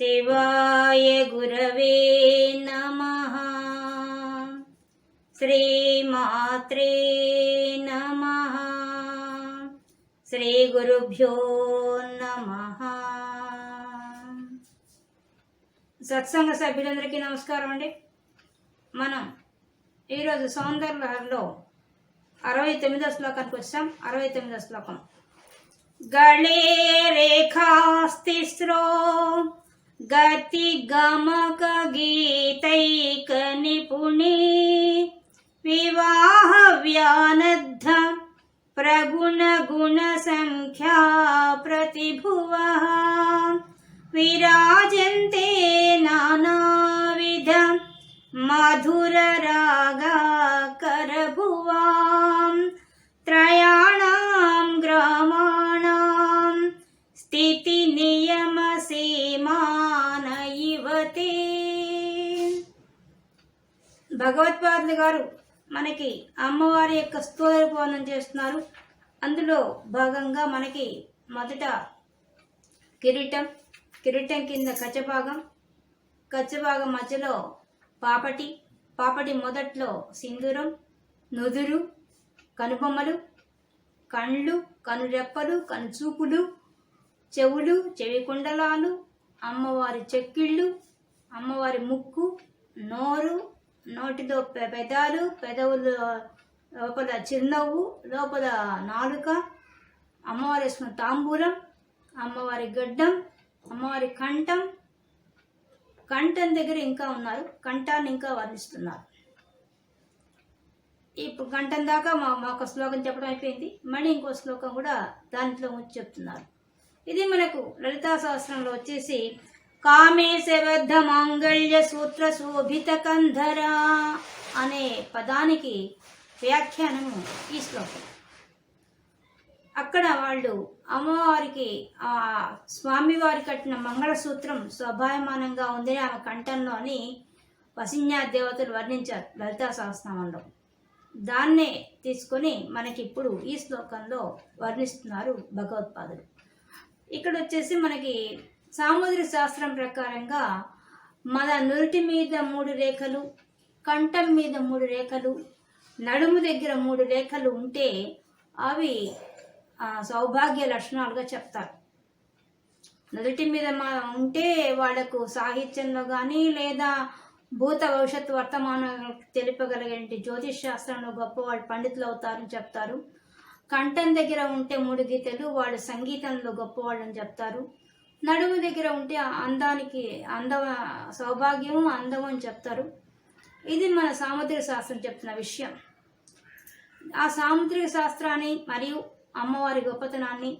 శివాయ గురవే నమ. శ్రీమాత్రే నమ. శ్రీ గురుభ్యో నమ. సత్సంగ సభ్యులందరికీ నమస్కారం అండి. మనం ఈరోజు సౌందర్యలో అరవై తొమ్మిదో శ్లోకానికి వచ్చాం. అరవై తొమ్మిదో శ్లోకం. గళే రేఖాస్తిస్రో गतिगमकगीतैकनिपुणे विवाहव्यानद्ध प्रगुणगुणसङ्ख्या प्रतिभुवः विराजन्ते नानाविध मधुररागा भुवा त्रयाणा భగవత్పాదులు గారు మనకి అమ్మవారి యొక్క స్థూలపోనం చేస్తున్నారు. అందులో భాగంగా మనకి మొదట కిరీటం కిరీటం కింద కచ్చభాగం కచ్చభాగం మధ్యలో పాపటి పాపటి మొదట్లో సింధూరం నుదురు కనుబొమ్మలు కండ్లు కనురెప్పలు కనుచూపులు చెవులు చెవి కుండలాలు అమ్మవారి చెక్కిళ్ళు అమ్మవారి ముక్కు నోరు నోటిలో పె- పెదాలు పెదవులు లోపల చిరునవ్వు లోపల నాలుక అమ్మవారి వేసుకున్న తాంబూలం అమ్మవారి గడ్డం అమ్మవారి కంఠం. కంఠం దగ్గర ఇంకా ఉన్నారు. కంఠాన్ని ఇంకా వర్ణిస్తున్నారు. ఇప్పుడు కంఠం దాకా మా మాకు శ్లోకం చెప్పడం అయిపోయింది. మళ్ళీ ఇంకో శ్లోకం కూడా దాంట్లో ఉంచి చెప్తున్నారు. ఇది మనకు లలితా సహస్రంలో వచ్చేసి కామేశబద్ధ మాంగళ్య సూత్ర శోభిత కంధర అనే పదానికి వ్యాఖ్యానము ఈ శ్లోకం. అక్కడ వాళ్ళు అమ్మవారికి ఆ స్వామివారి కట్టిన మంగళసూత్రం స్వభాయమానంగా ఉందని ఆమె కంఠంలో అని వసిన్యా దేవతలు వర్ణించారు లలితా సహస్రనామంలో. దాన్నే తీసుకొని మనకి ఇప్పుడు ఈ శ్లోకంలో వర్ణిస్తున్నారు భగవత్పాదులు. ఇక్కడ వచ్చేసి మనకి సాముద్ర శాస్త్రం ప్రకారంగా మన నురిటి మీద మూడు రేఖలు కంఠం మీద మూడు రేఖలు నడుము దగ్గర మూడు రేఖలు ఉంటే అవి సౌభాగ్య లక్షణాలుగా చెప్తారు. నుదుటి మీద మా- ఉంటే వాళ్ళకు సాహిత్యంలో కానీ లేదా భూత భవిష్యత్ వర్తమానం తెలుపగలిగే జ్యోతిష్ శాస్త్రంలో గొప్ప వాళ్ళు పండితులు అవుతారని చెప్తారు. కంఠం దగ్గర ఉంటే మూడు గీతలు వాళ్ళు సంగీతంలో గొప్పవాళ్ళని చెప్తారు. నడుము దగ్గర ఉంటే అందానికి అందవ సౌభాగ్యము అందము అని చెప్తారు. ఇది మన సాముద్రిక శాస్త్రం చెప్తున్న విషయం. ఆ సాముద్రిక శాస్త్రాన్ని మరియు అమ్మవారి గొప్పతనాన్ని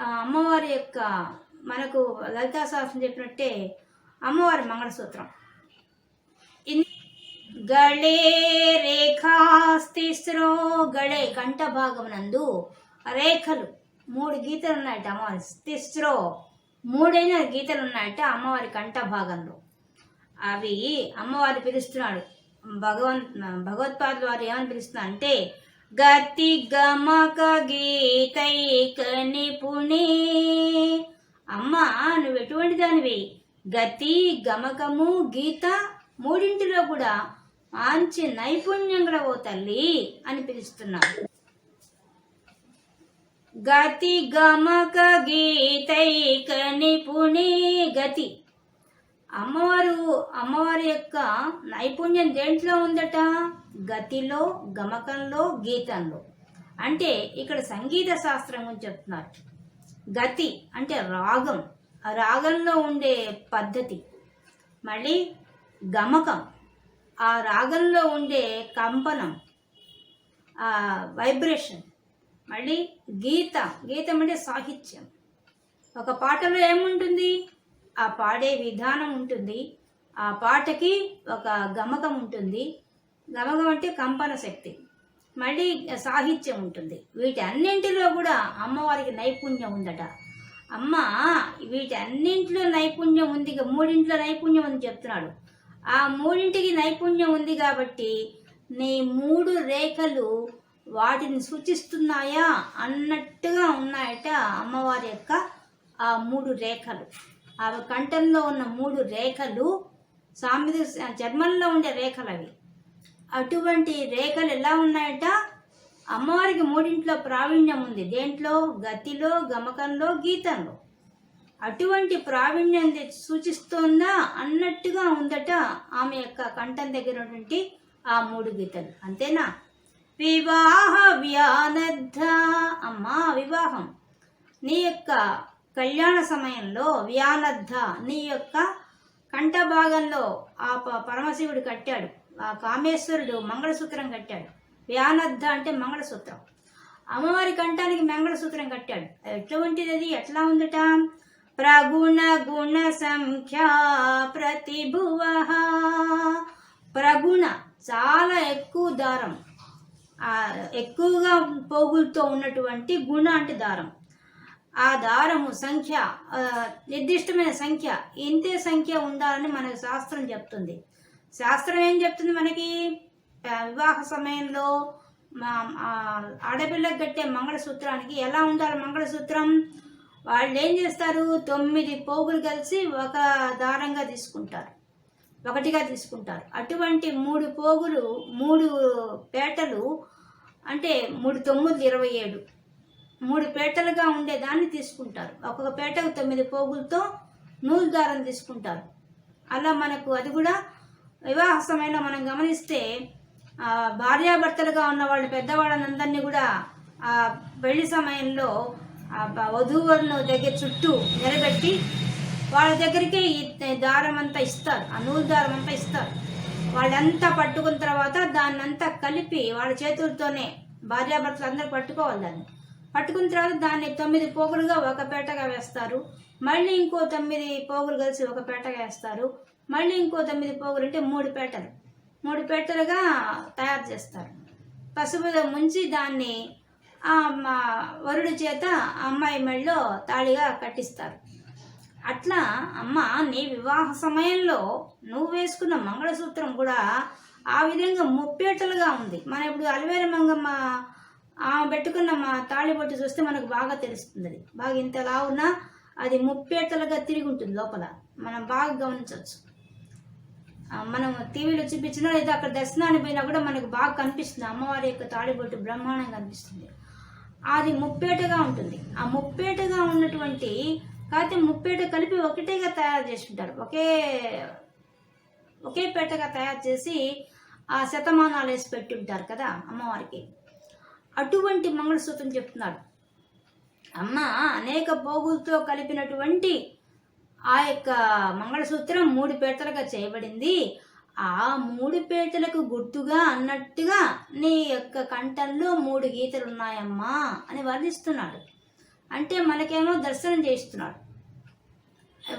అమ్మవారి యొక్క మనకు లలితా శాస్త్రం చెప్పినట్టే అమ్మవారి మంగళసూత్రం. ఇన్- గళే రేఖాస్తిస్రో గళే కంఠ భాగమునందు రేఖలు మూడు గీతలు ఉన్నాయట అమ్మవారి. తిస్రో మూడైన గీతలు ఉన్నాయట అమ్మవారి కంఠ భాగంలో. అవి అమ్మవారు పిలుస్తున్నాడు. భగవంత్ భగవత్పాదులు వారు ఏమని పిలుస్తున్నా అంటే గతి గమక గీతైక నిపుణి అమ్మ నువ్వు ఎటువంటి దానివి? గతి గమకము గీత మూడింటిలో కూడా మంచి నైపుణ్యం గల ఓ తల్లి అని పిలుస్తున్నాడు. గతి గమక గీతైక నిపుణి గతి. అమ్మవారు అమ్మవారి యొక్క నైపుణ్యం దేంట్లో ఉందట? గతిలో గమకంలో గీతంలో. అంటే ఇక్కడ సంగీత శాస్త్రం గురించి చెప్తున్నారు. గతి అంటే రాగం. ఆ రాగంలో ఉండే పద్ధతి. మళ్ళీ గమకం. ఆ రాగంలో ఉండే కంపనం. ఆ వైబ్రేషన్ మళ్ళీ గీత. గీతం అంటే సాహిత్యం. ఒక పాటలో ఏముంటుంది? ఆ పాడే విధానం ఉంటుంది. ఆ పాటకి ఒక గమకం ఉంటుంది. గమకం అంటే కంపన శక్తి. మళ్ళీ సాహిత్యం ఉంటుంది. వీటి అన్నింటిలో కూడా అమ్మవారికి నైపుణ్యం ఉందట. అమ్మ వీటన్నింటిలో నైపుణ్యం ఉంది మూడింట్లో నైపుణ్యం అని చెప్తున్నాడు. ఆ మూడింటికి నైపుణ్యం ఉంది కాబట్టి నీ మూడు రేఖలు వాటిని సూచిస్తున్నాయా అన్నట్టుగా ఉన్నాయట అమ్మవారి యొక్క ఆ మూడు రేఖలు. ఆ కంఠంలో ఉన్న మూడు రేఖలు సామెత చర్మంలో ఉండే రేఖలు అవి. అటువంటి రేఖలు ఎలా ఉన్నాయట? అమ్మవారికి మూడింట్లో ప్రావీణ్యం ఉంది. దేంట్లో? గతిలో గమకంలో గీతంలో. అటువంటి ప్రావీణ్యం సూచిస్తోందా అన్నట్టుగా ఉందట ఆమె యొక్క కంఠం దగ్గర ఉన్నటువంటి ఆ మూడు గీతలు. అంతేనా? వివాహ వ్యానద్ధ. అమ్మా వివాహం. నీ యొక్క కళ్యాణ సమయంలో వ్యానద్ధ నీ యొక్క కంఠ భాగంలో ఆ పరమశివుడు కట్టాడు. ఆ కామేశ్వరుడు మంగళసూత్రం కట్టాడు. వ్యానద్ధ అంటే మంగళసూత్రం. అమ్మవారి కంఠానికి మంగళసూత్రం కట్టాడు. ఎటువంటిది అది ఎట్లా ఉందట? ప్రగుణ గుణ సంఖ్య ప్రతిభువ ప్రగుణ చాలా ఎక్కువ దారం. ఎక్కువగా పోగులతో ఉన్నటువంటి గుణ అంటే దారం. ఆ దారము సంఖ్య నిర్దిష్టమైన సంఖ్య ఇంతే సంఖ్య ఉండాలని మనకు శాస్త్రం చెప్తుంది. శాస్త్రం ఏం చెప్తుంది మనకి? వివాహ సమయంలో మా ఆడపిల్లకు కట్టే మంగళసూత్రానికి ఎలా ఉండాలి మంగళసూత్రం? వాళ్ళు ఏం చేస్తారు? తొమ్మిది పోగులు కలిసి ఒక దారంగా తీసుకుంటారు. ఒకటిగా తీసుకుంటారు. అటువంటి మూడు పోగులు మూడు పేటలు అంటే మూడు తొమ్మిది ఇరవై ఏడు మూడు పేటలుగా ఉండేదాన్ని తీసుకుంటారు. ఒక్కొక్క పేటకు తొమ్మిది పోగులతో నూలు దారం తీసుకుంటారు. అలా మనకు అది కూడా వివాహ సమయంలో మనం గమనిస్తే భార్యాభర్తలుగా ఉన్న వాళ్ళు పెద్దవాళ్ళందరినీ కూడా ఆ పెళ్ళి సమయంలో ఆ దగ్గర చుట్టూ నిలబెట్టి వాళ్ళ దగ్గరికి ఈ దారం అంతా ఇస్తారు. ఆ నూలు దారం అంతా ఇస్తారు. వాళ్ళంతా పట్టుకున్న తర్వాత దాన్ని అంతా కలిపి వాళ్ళ చేతులతోనే భార్యాభర్తలు అందరూ పట్టుకోవాలి దాన్ని. పట్టుకున్న తర్వాత దాన్ని తొమ్మిది పోగులుగా ఒక పేటగా వేస్తారు. మళ్ళీ ఇంకో తొమ్మిది పోగులు కలిసి ఒక పేటగా వేస్తారు. మళ్ళీ ఇంకో తొమ్మిది పోగులు అంటే మూడు పేటలు. మూడు పేటలుగా తయారు చేస్తారు. పసుపు ముంచి దాన్ని ఆ మా చేత అమ్మాయి మెళ్ళలో తాళిగా కట్టిస్తారు. అట్లా అమ్మ నీ వివాహ సమయంలో నువ్వు వేసుకున్న మంగళసూత్రం కూడా ఆ విధంగా ముప్పేటలుగా ఉంది. మన ఇప్పుడు అలవేల మంగమ్మ ఆమె పెట్టుకున్న మా తాళిబొట్టు చూస్తే మనకు బాగా తెలుస్తుంది. అది బాగా ఇంతలా ఉన్నా అది ముప్పేటలుగా తిరిగి ఉంటుంది లోపల. మనం బాగా గమనించవచ్చు. మనం టీవీలో చూపించినా లేదా అక్కడ దర్శనానికి పోయినా కూడా మనకు బాగా కనిపిస్తుంది. అమ్మవారి యొక్క తాళిబొట్టు బ్రహ్మాండంగా కనిపిస్తుంది. అది ముప్పేటగా ఉంటుంది. ఆ ముప్పేటగా ఉన్నటువంటి కాకపోతే ముప్పేట కలిపి ఒకటేగా తయారు చేసుకుంటారు ఒకే ఒకే పేటగా తయారు చేసి ఆ శతమానాలు వేసి పెట్టి ఉంటారు కదా అమ్మవారికి. అటువంటి మంగళసూత్రం చెప్తున్నాడు. అమ్మ అనేక భోగులతో కలిపినటువంటి ఆ యొక్క మంగళసూత్రం మూడు పేటలుగా చేయబడింది. ఆ మూడు పేటలకు గుర్తుగా అన్నట్టుగా నీ యొక్క కంఠంలో మూడు గీతలు ఉన్నాయమ్మా అని వర్ణిస్తున్నాడు. అంటే మనకేమో దర్శనం చేస్తున్నాడు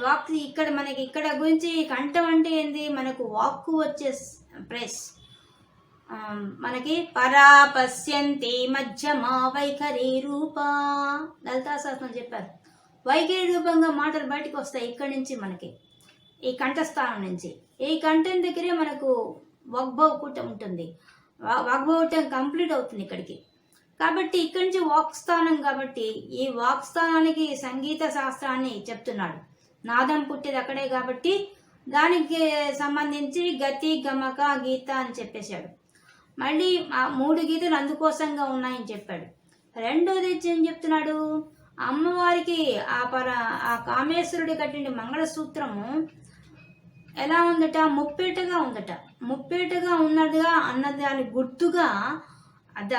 వాక్ ఇక్కడ మనకి ఇక్కడ గురించి కంఠం అంటే ఏంది? మనకు వాక్కు వచ్చే ప్రెస్. మనకి పరా పశ్యంతి మధ్యమా వైఖరి రూపా. లలితాశాస్త్రం చెప్పారు. వైఖరి రూపంగా మాటలు బయటకు వస్తాయి ఇక్కడి నుంచి మనకి ఈ కంఠస్థానం నుంచి. ఈ కంఠం దగ్గరే మనకు వాగ్భవకూటం ఉంటుంది. వా- కంప్లీట్ అవుతుంది ఇక్కడికి. కాబట్టి ఇక్కడి నుంచి వాక్స్థానం కాబట్టి ఈ వాక్స్థానానికి సంగీత శాస్త్రాన్ని చెప్తున్నాడు. నాదం పుట్టేది అక్కడే కాబట్టి దానికి సంబంధించి గతి గమక గీత అని చెప్పేశాడు. మళ్ళీ ఆ మూడు గీతలు అందుకోసంగా ఉన్నాయని చెప్పాడు. రెండోది ఏం చెప్తున్నాడు? అమ్మవారికి ఆ పర ఆ కామేశ్వరుడి కట్టిన మంగళసూత్రము ఎలా ఉందట? ముప్పేటగా ఉందట. ముప్పేటగా ఉన్నదిగా అన్నది దాని గుర్తుగా అద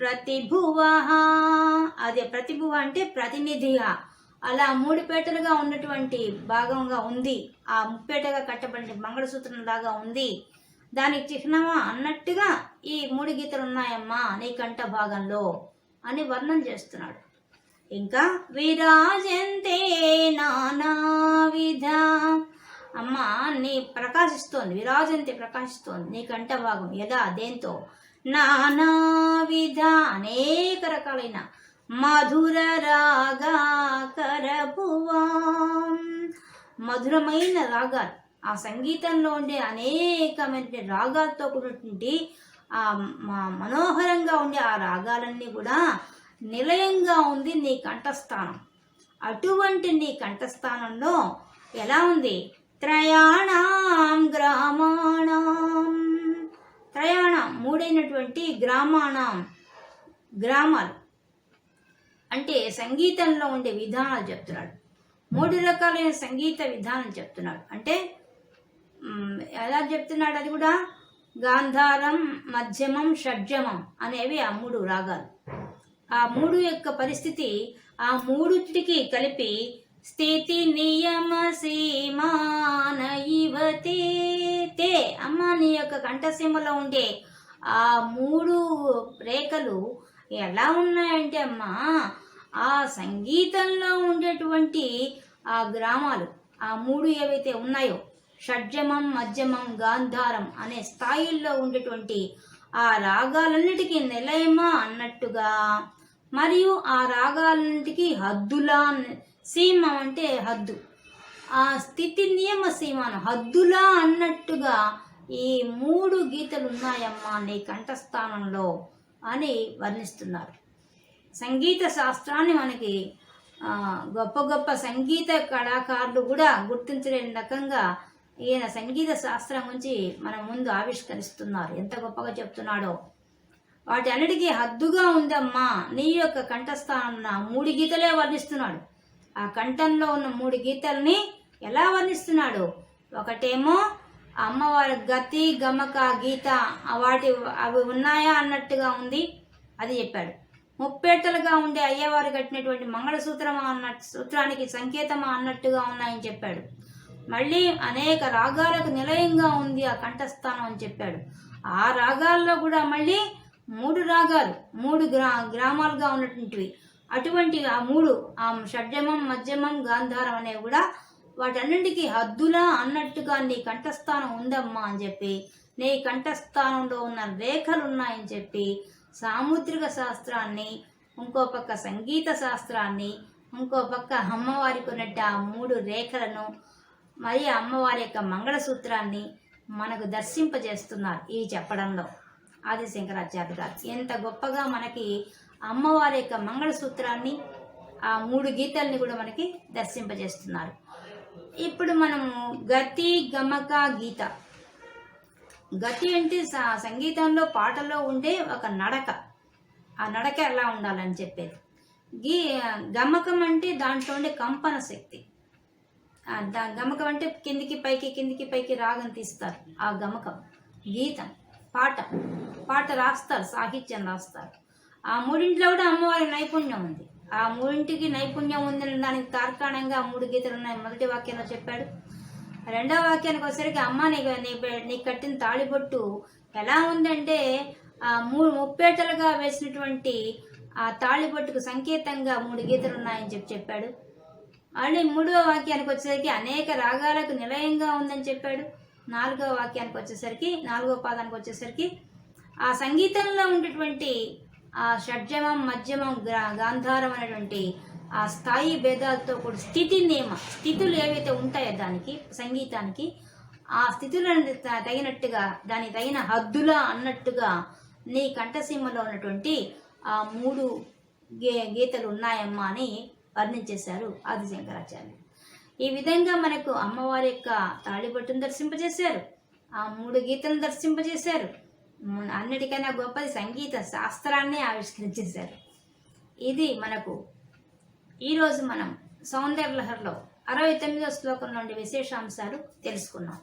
ప్రతిభువ అదే ప్రతిభువ అంటే ప్రతినిధిగా. అలా మూడు పేటలుగా ఉన్నటువంటి భాగంగా ఉంది. ఆ ముప్పేటగా కట్టబడిన మంగళసూత్రం లాగా ఉంది. దానికి చిహ్నమా అన్నట్టుగా ఈ మూడు గీతలు ఉన్నాయమ్మా నీ కంఠ భాగంలో అని వర్ణన చేస్తున్నాడు. ఇంకా విరాజంతే నానావిధ అమ్మ నీ ప్రకాశిస్తోంది. విరాజంతే ప్రకాశిస్తోంది. నీ కంఠ భాగం యదా దేంతో? నానావిధ అనేక రకాలైన మధుర రాగా కరభువాం మధురమైన రాగాలు. ఆ సంగీతంలో ఉండే అనేకమైన రాగాలతో కూడినటువంటి ఆ మనోహరంగా ఉండే ఆ రాగాలన్నీ కూడా నిలయంగా ఉంది నీ కంఠస్థానం. అటువంటి నీ కంఠస్థానంలో ఎలా ఉంది? త్రయాణం గ్రామాణం. త్రయాణం మూడైనటువంటి గ్రామాణం గ్రామాలు అంటే సంగీతంలో ఉండే విధానాలు చెప్తున్నాడు. మూడు రకాలైన సంగీత విధానం చెప్తున్నాడు. అంటే ఎలా చెప్తున్నాడు అది కూడా? గాంధారం మధ్యమం షడ్జమం అనేవి ఆ మూడు రాగాలు. ఆ మూడు యొక్క పరిస్థితి ఆ మూడుటికి కలిపి స్థితి నియమ సీమాన యువతి. తే అమ్మ నీ యొక్క కంఠసీమలో ఉండే ఆ మూడు రేఖలు ఎలా ఉన్నాయంటే అమ్మా ఆ సంగీతంలో ఉండేటువంటి ఆ గ్రామాలు ఆ మూడు ఏవైతే ఉన్నాయో షడ్జమం మధ్యమం గాంధారం అనే స్థాయిల్లో ఉండేటువంటి ఆ రాగాలన్నిటికీ నిలయమా అన్నట్టుగా మరియు ఆ రాగాలన్నిటికీ హద్దులా సీమ అంటే హద్దు. ఆ స్థితి నియమ సీమాను హద్దులా అన్నట్టుగా ఈ మూడు గీతలు ఉన్నాయమ్మా నీ కంఠస్థానంలో అని వర్ణిస్తున్నారు. సంగీత శాస్త్రాన్ని మనకి గొప్ప గొప్ప సంగీత కళాకారులు కూడా గుర్తించలేని రకంగా ఈయన సంగీత శాస్త్రం గురించి మన ముందు ఆవిష్కరిస్తున్నారు. ఎంత గొప్పగా చెప్తున్నాడో. వాటి అన్నిటికీ హద్దుగా ఉందమ్మా. నీ యొక్క కంఠస్థానం మూడు గీతలే వర్ణిస్తున్నాడు. ఆ కంఠంలో ఉన్న మూడు గీతల్ని ఎలా వర్ణిస్తున్నాడు? ఒకటేమో అమ్మవారి గతి గమక గీత వాటి అవి ఉన్నాయా అన్నట్టుగా ఉంది అది చెప్పాడు. ముప్పేటలుగా ఉండే అయ్యవారు కట్టినటువంటి మంగళసూత్రమా అన్న సూత్రానికి సంకేతమా అన్నట్టుగా ఉన్నాయని చెప్పాడు. మళ్ళీ అనేక రాగాలకు నిలయంగా ఉంది ఆ కంఠస్థానం అని చెప్పాడు. ఆ రాగాల్లో కూడా మళ్ళీ మూడు రాగాలు మూడు గ్రా గ్రామాలుగా ఉన్నటువంటివి. అటువంటి ఆ మూడు ఆ షడ్జమం మధ్యమం గాంధారం అనేవి కూడా వాటన్నింటికి హద్దులా అన్నట్టుగా నీ కంఠస్థానం ఉందమ్మా అని చెప్పి నీ కంఠస్థానంలో ఉన్న రేఖలు ఉన్నాయని చెప్పి సాముద్రిక శాస్త్రాన్ని ఇంకో పక్క సంగీత శాస్త్రాన్ని ఇంకో పక్క అమ్మవారికి ఉన్నట్టు ఆ మూడు రేఖలను మరి అమ్మవారి యొక్క మంగళసూత్రాన్ని మనకు దర్శింపజేస్తున్నారు ఈ చెప్పడంలో. ఆది శంకరాచార్య గారు. ఎంత గొప్పగా మనకి అమ్మవారి యొక్క మంగళసూత్రాన్ని ఆ మూడు గీతల్ని కూడా మనకి దర్శింపజేస్తున్నారు. ఇప్పుడు మనము గతి గమక గీత. గతి అంటే సంగీతంలో పాటలో ఉండే ఒక నడక. ఆ నడక ఎలా ఉండాలని చెప్పేది? గీ గమకం అంటే దాంట్లో ఉండే కంపన శక్తి. దా గమకం అంటే కిందికి పైకి కిందికి పైకి రాగం తీస్తారు. ఆ గమకం గీతం పాట. పాట రాస్తారు సాహిత్యం రాస్తారు. ఆ మూడింటిలో కూడా అమ్మవారి నైపుణ్యం ఉంది. ఆ మూడింటికి నైపుణ్యం ఉందని దానికి తార్కాణంగా మూడు గీతలు ఉన్నాయి. మొదటి వాక్యంలో చెప్పాడు. రెండవ వాక్యానికి వచ్చేసరికి అమ్మ నీకు నీ నీకు కట్టిన తాళిబొట్టు ఎలా ఉందంటే ఆ మూడు ముప్పేటలుగా వేసినటువంటి ఆ తాళిబొట్టుకు సంకేతంగా మూడు గీతలు ఉన్నాయని చెప్పి చెప్పాడు. అలాగే మూడవ వాక్యానికి వచ్చేసరికి అనేక రాగాలకు నిలయంగా ఉందని చెప్పాడు. నాలుగవ వాక్యానికి వచ్చేసరికి నాలుగవ పాదానికి వచ్చేసరికి ఆ సంగీతంలో ఉండేటువంటి ఆ షడ్జమం మధ్యమం గాంధారం అనేటువంటి ఆ స్థాయి భేదాలతో కూడా స్థితి నియమ. స్థితులు ఏవైతే ఉంటాయో దానికి సంగీతానికి ఆ స్థితులను త- తగినట్టుగా దాని తగిన హద్దులా అన్నట్టుగా నీ కంఠసీమలో ఉన్నటువంటి ఆ మూడు గే గీతలు ఉన్నాయమ్మా అని వర్ణించేశారు ఆదిశంకరాచార్యులు. ఈ విధంగా మనకు అమ్మవారి యొక్క తాళిబొట్టును దర్శింపజేశారు. ఆ మూడు గీతలను దర్శింపజేశారు. అన్నిటికైనా గొప్పది సంగీత శాస్త్రాన్ని ఆవిష్కరించేశారు. ఇది మనకు ఈరోజు మనం సౌందర్యలహర్లో అరవై తొమ్మిదో శ్లోకం నుండి విశేషాంశాలు తెలుసుకున్నాం.